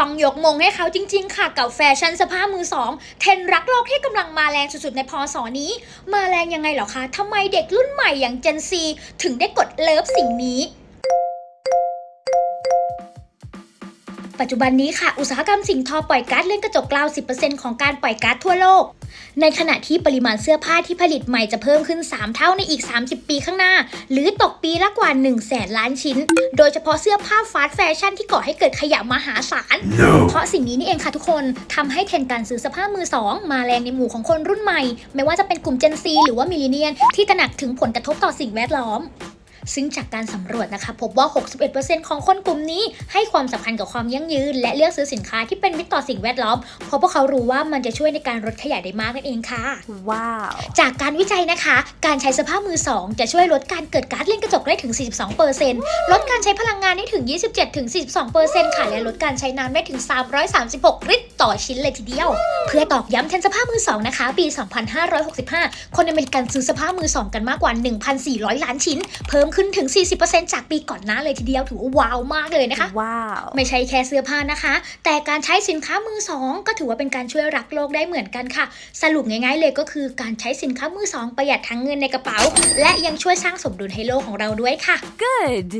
ต้องยกมงให้เขาจริง ๆ ค่ะกับแฟชั่นเสื้อผ้ามือสองเทรนรักโลกที่กำลังมาแรงสุดๆในพศนี้ มาแรงยังไงเหรอคะทำไมเด็กรุ่นใหม่อย่าง Gen Z ถึงได้กดเลิฟสิ่งนี้ ปัจจุบันนี้ค่ะ อุตสาหกรรมสิ่งทอปล่อยก๊าซเรือนกระจกกลาว 10%ของการปล่อยก๊าซทั่วโลก ในขณะที่ปริมาณเสื้อผ้าที่ผลิตใหม่จะเพิ่มขึ้น 3 เท่าในอีก 30 ปีข้างหน้า หรือตกปีละกว่า 1 0 0 0 0แสนล้านชิ้น โดยเฉพาะเสื้อผ้าฟาสต์แฟชั่นที่ก่อให้เกิดขยะมหาศาลเพราะสิ่งนี้นี่เองค่ะทุกคนทำให้เทรนด์การซื้อเสื้อผ้ามือสองมาแรงในหมู่ของคนรุ่นใหม่ ไม่ว่าจะเป็นกลุ่ม Gen Z หรือว่ามิลเลนเนียนที่ตระหนักถึงผลกระทบต่อสิ่งแวดล้อม ซึ่งจากการสำรวจนะคะ พบว่า 61%ของคนกลุ่มนี้ให้ความสำคัญกับความยั่งยืน และเลือกซื้อสินค้าที่เป็นมิตรต่อสิ่งแวดล้อม เพราะพวกเขารู้ว่ามันจะช่วยในการลดขยะได้มากนั่นเองค่ะ ว้าว จากการวิจัยนะคะ การใช้เสื้อผ้ามือสองจะช่วยลดการเกิดก๊าซเรือนกระจกได้ถึง 42%ลดการใช้พลังงานได้ถึง 27-42%ค่ะ และลดการใช้น้ำได้ถึง 336 ลิตรต่อชิ้นเลยทีเดียว เพื่อตอกย้ำเทรนด์เสื้อผ้ามือสองนะคะ ปี 2565 คนอเมริกันซื้อเสื้อผ้ามือสองกันมากกว่า 1,400 ล้านชิ้น เพิ่มขึ้นถึง 40%จากปีก่อนหน้าเลยทีเดียวถือว่าว้าวมากเลยนะคะ ว้าว ไม่ใช่แค่เสื้อผ้านะคะ แต่การใช้สินค้ามือสองก็ถือว่าเป็นการช่วยรักโลกได้เหมือนกันค่ะ สรุปง่ายๆเลยก็คือการใช้สินค้ามือสองประหยัดทั้งเงินในกระเป๋า และยังช่วยสร้างสมดุลให้โลกของเราด้วยค่ะ good